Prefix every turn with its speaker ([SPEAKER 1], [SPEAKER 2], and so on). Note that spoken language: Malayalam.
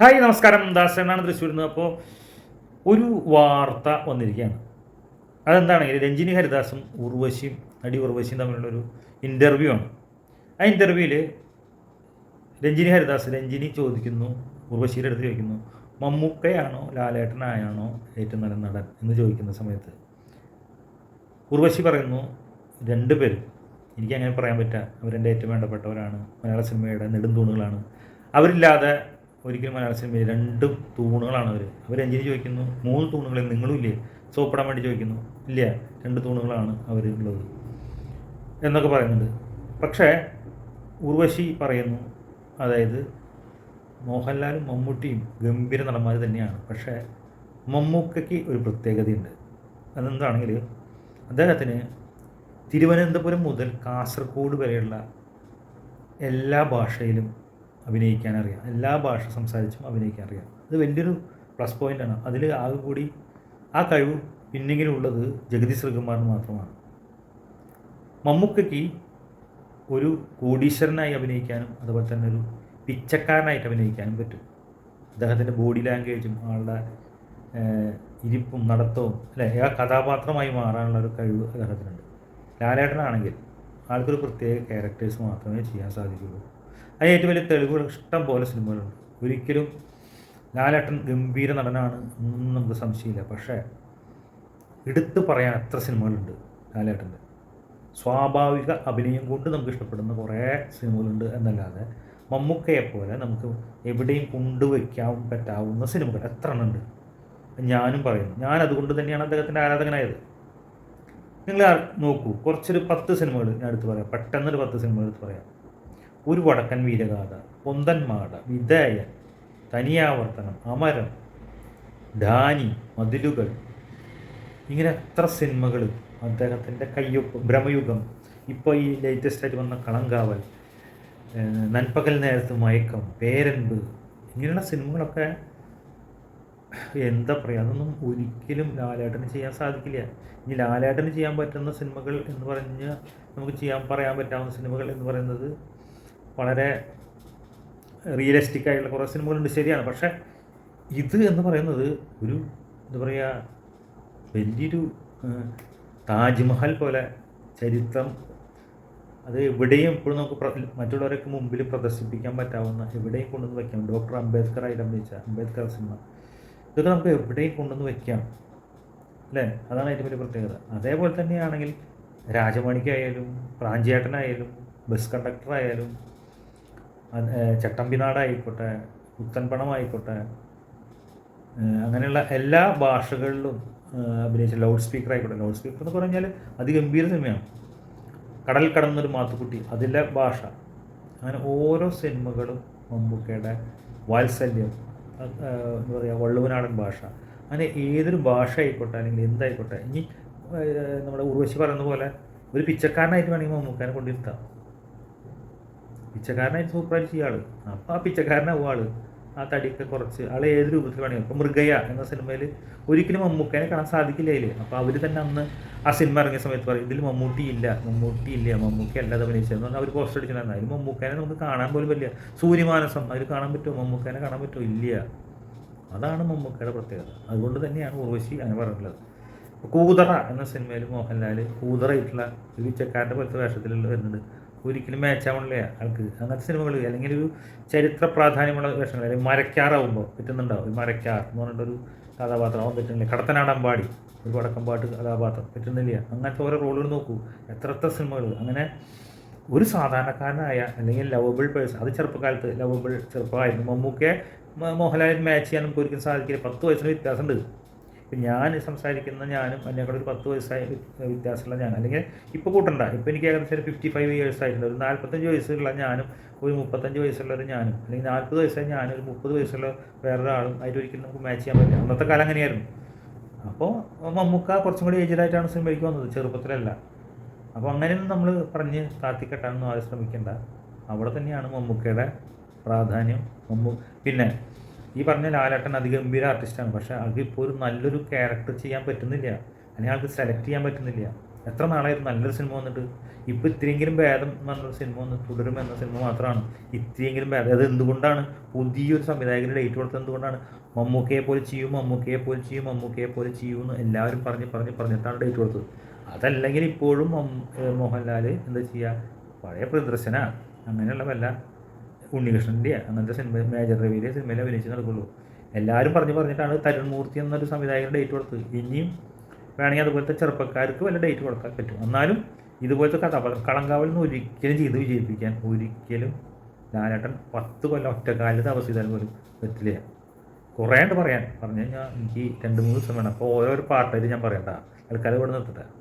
[SPEAKER 1] ഹായ് നമസ്കാരം. ദാസനാണ് തൃശ്ശൂരിൽ നിന്ന്. അപ്പോൾ ഒരു വാർത്ത വന്നിരിക്കുകയാണ്. അതെന്താണെങ്കിൽ രഞ്ജിനി ഹരിദാസും ഉർവശിയും നടി ഉർവശിയും തമ്മിലുള്ളൊരു ഇന്റർവ്യൂ ആണ്. ആ ഇന്റർവ്യൂവിൽ രഞ്ജിനി ഹരിദാസ് രഞ്ജിനി ചോദിക്കുന്നു ഉർവശിയുടെ അടുത്ത് ചോദിക്കുന്നു മമ്മൂക്കയാണോ ലാലേട്ടനായാണോ ഏറ്റവും നല്ല നടൻ? എന്ന് ചോദിക്കുന്ന സമയത്ത് ഉർവശി പറയുന്നു രണ്ടുപേരും. എനിക്കങ്ങനെ പറയാൻ പറ്റുക അവരെന്റെ ഏറ്റവും വേണ്ടപ്പെട്ടവരാണ്. മലയാള സിനിമയുടെ നെടുംതൂണുകളാണ് അവരില്ലാതെ ഒരിക്കലും മലയാള സിനിമയിൽ രണ്ട് തൂണുകളാണ് അവർ അവർ രഞ്ജിനി ചോദിക്കുന്നു? മൂന്ന് തൂണുകളിൽ നിങ്ങളും ഇല്ലേ? സോപ്പിടാൻ വേണ്ടി ചോദിക്കുന്നു. ഇല്ല രണ്ട് തൂണുകളാണ് അവർ ഉള്ളത്. എന്നൊക്കെ പറയുന്നുണ്ട്. പക്ഷേ ഉർവശി പറയുന്നു അതായത് മോഹൻലാലും മമ്മൂട്ടിയും ഗംഭീര നടന്മാർ തന്നെയാണ്. പക്ഷേ മമ്മൂക്കയ്ക്ക് ഒരു പ്രത്യേകതയുണ്ട്. അതെന്താണെങ്കിൽ അദ്ദേഹത്തിന് തിരുവനന്തപുരം മുതൽ കാസർഗോഡ് വരെയുള്ള എല്ലാ ഭാഷയിലും അഭിനയിക്കാൻ അറിയാം എല്ലാ ഭാഷ സംസാരിച്ചും അഭിനയിക്കാൻ അറിയാം അത് വലിയൊരു പ്ലസ് പോയിന്റാണ് അതിൽ ആകെ കൂടി ആ കഴിവ് പിന്നെങ്കിലും ഉള്ളത് ജഗതി ശ്രീകുമാറിന് മാത്രമാണ്. മമ്മൂക്കയ്ക്ക് ഒരു കോടീശ്വരനായി അഭിനയിക്കാനും അതുപോലെ തന്നെ ഒരു പിച്ചക്കാരനായിട്ട് അഭിനയിക്കാനും പറ്റും. അദ്ദേഹത്തിന്റെ ബോഡി ലാംഗ്വേജും ആളുടെ ഇരിപ്പും നടത്തവും അല്ലേ ആ കഥാപാത്രമായി മാറാനുള്ള ഒരു കഴിവ് അദ്ദേഹത്തിനുണ്ട്. ലാലേട്ടനാണെങ്കിൽ ആൾക്കൊരു പ്രത്യേക ക്യാരക്ടേഴ്സ് മാത്രമേ ചെയ്യാൻ സാധിക്കുകയുള്ളൂ. അതിന് ഏറ്റവും വലിയ തെളിവുകൾ ഇഷ്ടം പോലെ സിനിമകളുണ്ട്. ഒരിക്കലും ലാലേട്ടൻ ഗംഭീര നടനാണ് ഒന്നും നമുക്ക് സംശയമില്ല. പക്ഷേ എടുത്തു പറയാൻ എത്ര സിനിമകളുണ്ട് ലാലേട്ടന്റെ. സ്വാഭാവിക അഭിനയം കൊണ്ട് നമുക്ക് ഇഷ്ടപ്പെടുന്ന കുറേ സിനിമകളുണ്ട് എന്നല്ലാതെ മമ്മൂക്കയെ പോലെ നമുക്ക് എവിടെയും കൊണ്ടുവയ്ക്കാൻ പറ്റാവുന്ന സിനിമകൾ എത്ര എണ്ണമുണ്ട് ഞാനും പറയുന്നു. ഞാൻ അതുകൊണ്ട് തന്നെയാണ് അദ്ദേഹത്തിന്റെ ആരാധകനായത്. നിങ്ങൾ നോക്കൂ. കുറച്ചൊരു പത്ത് സിനിമകൾ ഞാൻ എടുത്ത് പറയാം. പെട്ടെന്നൊരു പത്ത് സിനിമകൾ എടുത്ത് പറയാം. ഒരു വടക്കൻ വീരഗാഥ പൊന്തന്മാട വിധേയൻ തനിയാവർത്തനം അമരം ധാനി മതിലുകൾ. ഇങ്ങനെ എത്ര സിനിമകൾ അദ്ദേഹത്തിന്റെ കയ്യൊപ്പ് ഭ്രമയുഗം ഇപ്പോൾ ഈ ലേറ്റസ്റ്റ് ആയിട്ട് വന്ന കളങ്കാവൽ നൻപകൽ നേരത്ത് മയക്കം പേരൻപ് ഇങ്ങനെയുള്ള സിനിമകളൊക്കെ എന്താ പറയുക അതൊന്നും ഒരിക്കലും ലാലേട്ടന് ചെയ്യാൻ സാധിക്കില്ല. ഇനി ലാലേട്ടന് ചെയ്യാൻ പറ്റുന്ന സിനിമകൾ എന്ന് പറഞ്ഞ് നമുക്ക് ചെയ്യാൻ പറയാൻ പറ്റാവുന്ന സിനിമകൾ എന്ന് പറയുന്നത് വളരെ റിയലിസ്റ്റിക് ആയിട്ടുള്ള കുറേ സിനിമകളുണ്ട്. ശരിയാണ്. പക്ഷേ ഇത് എന്ന് പറയുന്നത് ഒരു എന്താ പറയുക വലിയൊരു താജ്മഹൽ പോലെ ചരിത്രം. അത് എവിടെയും എപ്പോഴും നമുക്ക് മറ്റുള്ളവരൊക്കെ മുമ്പിൽ പ്രദർശിപ്പിക്കാൻ പറ്റാവുന്ന എവിടെയും കൊണ്ടുവന്ന് വയ്ക്കാം ഡോക്ടർ അംബേദ്കർ ആയിട്ട് അഭിനയിച്ച അംബേദ്കർ സിനിമ. ഇതൊക്കെ നമുക്ക് എവിടെയും കൊണ്ടുവന്ന് വയ്ക്കാം അല്ലേ? അതാണ് ഏറ്റവും വലിയ പ്രത്യേകത. അതേപോലെ തന്നെയാണെങ്കിൽ രാജമാണിക്കായാലും പ്രാഞ്ചിയേട്ടനായാലും ബസ് കണ്ടക്ടറായാലും ചട്ടമ്പിനാടായിക്കോട്ടെ പുത്തൻപണമായിക്കോട്ടെ അങ്ങനെയുള്ള എല്ലാ ഭാഷകളിലും അഭിനയിച്ച ലൗഡ് സ്പീക്കർ ആയിക്കോട്ടെ ലൗഡ് സ്പീക്കർ എന്ന് പറഞ്ഞാൽ അതിഗംഭീര സിനിമയാണ്. കടൽ കടന്നൊരു മാത്തുക്കുട്ടി അതിലെ ഭാഷ. അങ്ങനെ ഓരോ സിനിമകളും മമ്മൂക്കയുടെ വാത്സല്യം എന്താ പറയുക വള്ളുവനാടൻ ഭാഷ. അങ്ങനെ ഏതൊരു ഭാഷ ആയിക്കോട്ടെ അല്ലെങ്കിൽ എന്തായിക്കോട്ടെ ഇനി നമ്മുടെ ഉർവശി പറയുന്ന പോലെ ഒരു പിച്ചക്കാരനായിട്ട് വേണമെങ്കിൽ മമ്മൂക്കാനെ കൊണ്ടിരുത്താം പിച്ചക്കാരനായിട്ട് സൂപ്പറായിട്ട് ചെയ്യുക ആൾ അപ്പോൾ ആ പിച്ചക്കാരനാവും ആൾ ആ തടിയൊക്കെ കുറച്ച് ആൾ ഏത് രൂപത്തിൽ വേണമെങ്കിൽ അപ്പോൾ മൃഗയ എന്ന സിനിമയിൽ ഒരിക്കലും മമ്മൂക്കനെ കാണാൻ സാധിക്കില്ലേ അതിൽ അപ്പോൾ അവർ തന്നെ അന്ന് ആ സിനിമ ഇറങ്ങിയ സമയത്ത് പറയും ഇതിൽ മമ്മൂട്ടി ഇല്ല. മമ്മൂട്ടി ഇല്ല. മമ്മൂക്കി അല്ലാതെ അഭിനയിച്ചതെന്ന് അവർ പോസ്റ്റർ അടിച്ചിട്ടുണ്ടായിരുന്നു. അതിൽ മമ്മൂക്കനെ നമുക്ക് കാണാൻ പോലും വലിയ സൂര്യമാനസം അതിൽ കാണാൻ പറ്റുമോ? മമ്മൂക്കനെ കാണാൻ പറ്റുമോ? ഇല്ല. അതാണ് മമ്മൂക്കയുടെ പ്രത്യേകത. അതുകൊണ്ട് തന്നെയാണ് ഉർവശി അങ്ങനെ പറഞ്ഞിട്ടുള്ളത്. കൂതറ എന്ന സിനിമയിൽ മോഹൻലാൽ കൂതറയിട്ടുള്ള ഒരു ചെക്കാരന്റെ പോലത്തെ വേഷത്തിലുള്ള വരുന്നുണ്ട് ഒരിക്കലും മാച്ച് ആവണില്ല ആൾക്ക്. അങ്ങനത്തെ സിനിമകൾ അല്ലെങ്കിൽ ഒരു ചരിത്ര പ്രാധാന്യമുള്ള വേഷങ്ങൾ അല്ലെങ്കിൽ മരക്കാറാവുമ്പോൾ പറ്റുന്നുണ്ടാവും. മരക്കാർ എന്ന് പറഞ്ഞിട്ടൊരു കഥാപാത്രം അവൻ പറ്റുന്നില്ല. കടത്തനാടമ്പാടി ഒരു വടക്കമ്പാട്ട് കഥാപാത്രം പറ്റുന്നില്ല. അങ്ങനത്തെ ഓരോ റോളുകൾ നോക്കൂ. എത്ര എത്ര സിനിമകൾ അങ്ങനെ ഒരു സാധാരണക്കാരനായ അല്ലെങ്കിൽ ലവബിൾ പേഴ്സൺ അത് ചെറുപ്പകാലത്ത് ലവബിൾ ചെറുപ്പമായിരുന്നു. മമ്മൂക്കെ മോഹൻലാലിന് മാച്ച് ചെയ്യാൻ നമുക്ക് ഒരിക്കലും സാധിക്കില്ല. പത്ത് വയസ്സിന് വ്യത്യാസമുണ്ട്. ഇപ്പം ഞാൻ സംസാരിക്കുന്ന ഞാനും അതിനേക്കാൾ ഒരു പത്ത് വയസ്സായ വ്യ- വ്യത്യാസമുള്ള ഞാൻ അല്ലെങ്കിൽ ഇപ്പോൾ കൂട്ടണ്ട. ഇപ്പോൾ എനിക്ക് ഏകദേശം ഒരു ഫിഫ്റ്റി ഫൈവ് ഇയേഴ്സ് ആയിട്ടുണ്ട്. ഒരു നാൽപ്പത്തഞ്ച് വയസ്സുള്ള ഞാനും ഒരു മുപ്പത്തഞ്ച് വയസ്സുള്ള ഒരു ഞാനും അല്ലെങ്കിൽ നാൽപ്പത് വയസ്സായ ഞാനും ഒരു മുപ്പത് വയസ്സുള്ള വേറൊരാളും ഒരിക്കലും നമുക്ക് മാച്ച് ചെയ്യാൻ പറ്റില്ല. അന്നത്തെ കാലം അങ്ങനെയായിരുന്നു. അപ്പോൾ മമ്മൂക്ക കുറച്ചും കൂടി ഏജിലായിട്ടാണ് സിനിമയ്ക്ക് വന്നത്. ചെറുപ്പത്തിലല്ല. അപ്പോൾ അങ്ങനെയൊന്നും നമ്മൾ പറഞ്ഞ് താത്തിക്കെട്ടാനൊന്നും ആരും ശ്രമിക്കേണ്ട. അവിടെ തന്നെയാണ് മമ്മൂക്കയുടെ പ്രാധാന്യം. മമ്മൂ പിന്നെ ഈ പറഞ്ഞ ലാലേട്ടൻ അതിഗംഭീര ആർട്ടിസ്റ്റാണ് പക്ഷേ ആൾക്ക് ഇപ്പോൾ ഒരു നല്ലൊരു ക്യാരക്ടർ ചെയ്യാൻ പറ്റുന്നില്ല. അല്ലെങ്കിൽ ആൾക്ക് സെലക്ട് ചെയ്യാൻ പറ്റുന്നില്ല. എത്ര നാളായിരുന്നു നല്ലൊരു സിനിമ വന്നിട്ട്? ഇപ്പോൾ ഇത്രയെങ്കിലും ഭേദം എന്ന് പറഞ്ഞൊരു സിനിമ വന്ന് തുടരും എന്ന സിനിമ മാത്രമാണ്. ഇത്രയെങ്കിലും ഭേദം. അത് എന്തുകൊണ്ടാണ്? പുതിയൊരു സംവിധായകന് ഡേറ്റ് കൊടുത്തത് എന്തുകൊണ്ടാണ്? മമ്മൂക്കയെ പോലെ ചെയ്യും മമ്മൂക്കയെ പോലെ ചെയ്യും മമ്മൂക്കയെ പോലെ ചെയ്യും എന്ന് എല്ലാവരും പറഞ്ഞ് പറഞ്ഞ് പറഞ്ഞിട്ടാണ് ഡേറ്റ് കൊടുത്തത്. അതല്ലെങ്കിൽ ഇപ്പോഴും മോഹൻലാൽ എന്താ ചെയ്യുക പഴയ പ്രദർശന അങ്ങനെയുള്ള വല്ല ഉണ്ണികൃഷ്ണന്റെ അങ്ങനത്തെ സിനിമ മേജർ രവിയിലെ സിനിമയിൽ അഭിനയിച്ച് നടക്കുള്ളൂ. എല്ലാവരും പറഞ്ഞു പറഞ്ഞിട്ടാണ് തരുൺ മൂർത്തി എന്നൊരു സംവിധായകൻ ഡേറ്റ് കൊടുത്തത്. ഇനിയും വേണമെങ്കിൽ അതുപോലത്തെ ചെറുപ്പക്കാർക്ക് വല്ല ഡേറ്റ് കൊടുക്കാൻ പറ്റും. എന്നാലും ഇതുപോലത്തെ കഥാപാത്രം കളങ്കാവിൽ നിന്ന് ഒരിക്കലും ചെയ്ത് വിജയിപ്പിക്കാൻ ഒരിക്കലും ലാലേട്ടൻ പത്ത് കൊല്ലം ഒറ്റക്കാലിൽ തപസ് ചെയ്താലും പോലും പറ്റില്ല. കുറേ ഉണ്ട് പറയാൻ. പറഞ്ഞു കഴിഞ്ഞാൽ എനിക്ക് രണ്ട് മൂന്ന് ദിവസം വേണം. അപ്പോൾ ഓരോരോ പാട്ടായിട്ട് ഞാൻ പറയണ്ട. ആൾക്കാരെ ഇവിടെ നിർത്തട്ടെ.